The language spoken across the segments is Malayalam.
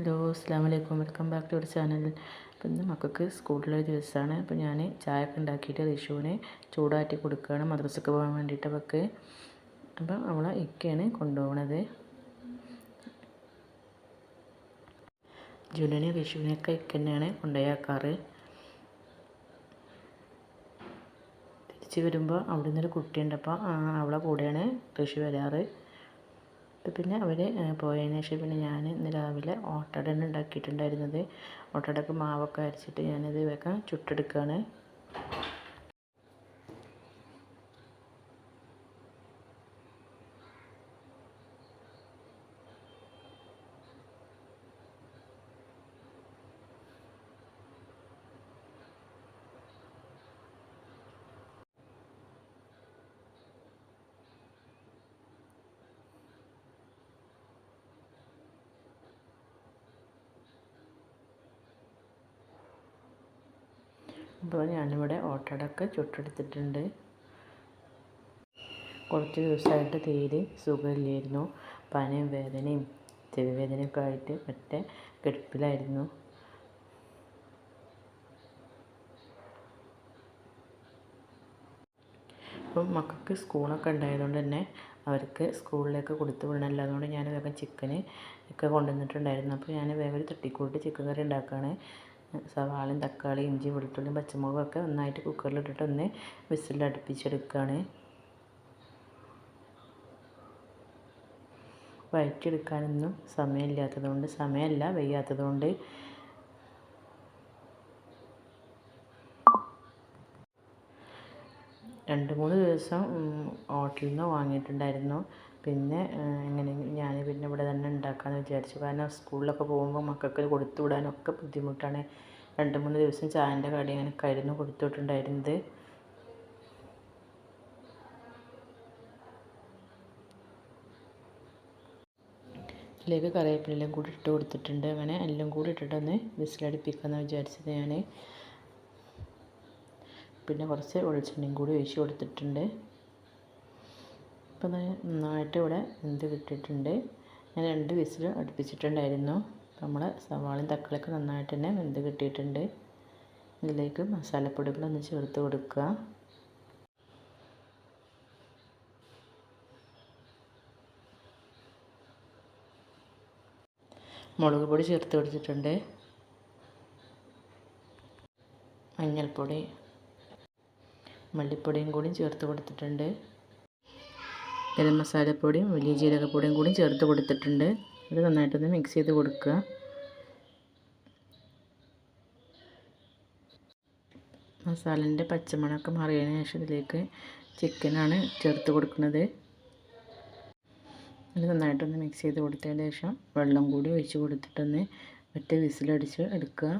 ഹലോ അസ്സാം വലൈക്കും welcome back to your channel. അപ്പം ഇന്ന് മക്കൾക്ക് സ്കൂളിലെ ദിവസമാണ്. അപ്പോൾ ഞാൻ ചായ ഒക്കെ ഉണ്ടാക്കിയിട്ട് റിഷുവിനെ ചൂടാറ്റി കൊടുക്കുകയാണ് മദ്രസക്ക് പോകാൻ വേണ്ടിയിട്ട് അവൾക്ക് അപ്പം അവളെ ഇക്കയാണ് കൊണ്ടുപോകണത്. ജുലിനെ റിഷുവിനെയൊക്കെ ഇക്ക തന്നെയാണ് കൊണ്ടുപോയാക്കാറ്. തിരിച്ച് വരുമ്പോൾ അവിടെ നിന്നൊരു കുട്ടിയുണ്ട്. അപ്പോൾ അവളെ കൂടെയാണ് റിഷു വരാറ്. പിന്നെ അവർ പോയതിന് ശേഷം പിന്നെ ഞാൻ ഇന്ന് രാവിലെ ഓട്ടടയാണ് ഉണ്ടാക്കിയിട്ടുണ്ടായിരുന്നത്. ഓട്ടടക്ക് മാവൊക്കെ അരച്ചിട്ട് ഞാനിത് വേഗം ചുട്ടെടുക്കുകയാണ് അപ്പോൾ ഞാനിവിടെ ഓട്ടടക്ക് ചുട്ടെടുത്തിട്ടുണ്ട്. കുറച്ച് ദിവസമായിട്ട് തീരെ സുഖമില്ലായിരുന്നു. പനയും വേദനയും ചെവി വേദനയൊക്കെ ആയിട്ട് ഒറ്റ കിടപ്പിലായിരുന്നു. അപ്പം മക്കൾക്ക് സ്കൂളൊക്കെ ഉണ്ടായതുകൊണ്ട് തന്നെ അവർക്ക് സ്കൂളിലേക്ക് കൊടുത്തു വിടണമല്ലോ. അതുകൊണ്ട് ഞാൻ വേഗം ചിക്കന് ഒക്കെ കൊണ്ടുവന്നിട്ടുണ്ടായിരുന്നു. അപ്പോൾ ഞാൻ വേഗം ഒരു തട്ടിക്കൂട്ടി ചിക്കൻ കറി ഉണ്ടാക്കുകയാണ്. സവാളയും തക്കാളി ഇഞ്ചി വെളുത്തുള്ളിയും നന്നായിട്ട് ഒന്നായിട്ട് കുക്കറിലിട്ടിട്ട് ഒന്ന് വിസിലിൽ അടുപ്പിച്ചെടുക്കുകയാണ് വഴറ്റിയെടുക്കാനൊന്നും സമയമില്ലാത്തതുകൊണ്ട് സമയമല്ല വയ്യാത്തതുകൊണ്ട് രണ്ട് മൂന്ന് ദിവസം ഹോട്ടലിൽ നിന്ന് വാങ്ങിയിട്ടുണ്ടായിരുന്നു. പിന്നെ എങ്ങനെ ഞാൻ ഉണ്ടാക്കാമെന്ന് വിചാരിച്ചു. കാരണം സ്കൂളിലൊക്കെ പോകുമ്പോൾ മക്കൾക്ക് കൊടുത്തു വിടാനൊക്കെ ബുദ്ധിമുട്ടാണ്. രണ്ട് മൂന്ന് ദിവസം ചായന്റെ കടി അങ്ങനെയൊക്കെ ആയിരുന്നു കൊടുത്തു ഇതിലേക്ക് കൂടി ഇട്ട് കൊടുത്തിട്ടുണ്ട്. അങ്ങനെ എല്ലാം കൂടി ഇട്ടിട്ടൊന്ന് വിസിലടിപ്പിക്കാമെന്ന് വിചാരിച്ചത് ഞാൻ പിന്നെ കുറച്ച് വെളിച്ചെണ്ണയും കൂടി ഒഴിച്ച് കൊടുത്തിട്ടുണ്ട്. ഇപ്പം നന്നായിട്ട് ഇവിടെ എന്ത് കിട്ടിയിട്ടുണ്ട്. ഞാൻ രണ്ട് വിസിൽ അടുപ്പിച്ചിട്ടുണ്ടായിരുന്നു. നമ്മൾ സവാളയും തക്കാളിയൊക്കെ നന്നായിട്ട് തന്നെ വെന്ത് കിട്ടിയിട്ടുണ്ട്. ഇതിലേക്ക് മസാലപ്പൊടികളൊന്ന് ചേർത്ത് കൊടുക്കുക. മുളക് പൊടി ചേർത്ത് കൊടുത്തിട്ടുണ്ട്. മഞ്ഞൾപ്പൊടി മല്ലിപ്പൊടിയും കൂടി ചേർത്ത് കൊടുത്തിട്ടുണ്ട്. ഗരം മസാലപ്പൊടിയും വലിയ ജീരകപ്പൊടിയും കൂടി ചേർത്ത് കൊടുത്തിട്ടുണ്ട്. ഇത് നന്നായിട്ടൊന്ന് മിക്സ് ചെയ്ത് കൊടുക്കുക. മസാലന്റെ പച്ചമണമൊക്കെ മാറിയതിന് ശേഷം ഇതിലേക്ക് ചിക്കനാണ് ചേർത്ത് കൊടുക്കുന്നത്. അത് നന്നായിട്ടൊന്ന് മിക്സ് ചെയ്ത് കൊടുത്തതിന് ശേഷം വെള്ളം കൂടി ഒഴിച്ച് കൊടുത്തിട്ടൊന്ന് ഒറ്റ വിസിലടിച്ച് എടുക്കുക.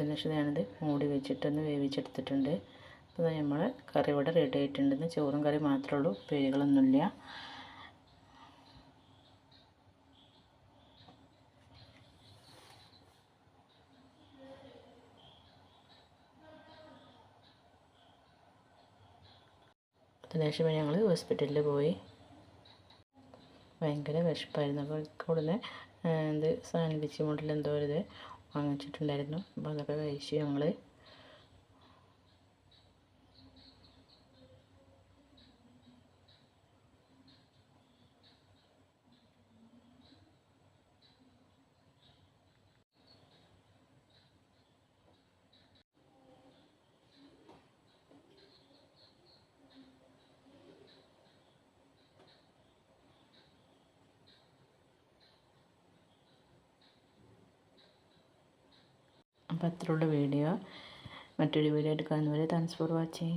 അതിന് ശേഷം ഞാനത് മൂടി വെച്ചിട്ടൊന്ന് വേവിച്ചെടുത്തിട്ടുണ്ട്. അപ്പോൾ നമ്മൾ കറി ഇവിടെ റെഡി ആയിട്ടുണ്ടെന്ന് ചോറും കറി മാത്രമേ ഉള്ളൂ. പേരുകളൊന്നുമില്ല അതിനുശേഷം ഞങ്ങൾ ഹോസ്പിറ്റലിൽ പോയി. ഭയങ്കര വിശപ്പായിരുന്നു. അപ്പോൾ കൂടുതൽ എന്ത് സാൻഡ്വിച്ച് മോഡൽ എന്തോ ഇത് വാങ്ങിച്ചിട്ടുണ്ടായിരുന്നു. അപ്പോൾ അതൊക്കെ കഴിച്ച് ഞങ്ങൾ അപ്പോൾ അത്രയുള്ള വീഡിയോ. മറ്റൊരു വീഡിയോ എടുക്കാവുന്നവരെ താങ്ക്സ് ഫോർ വാച്ചിങ്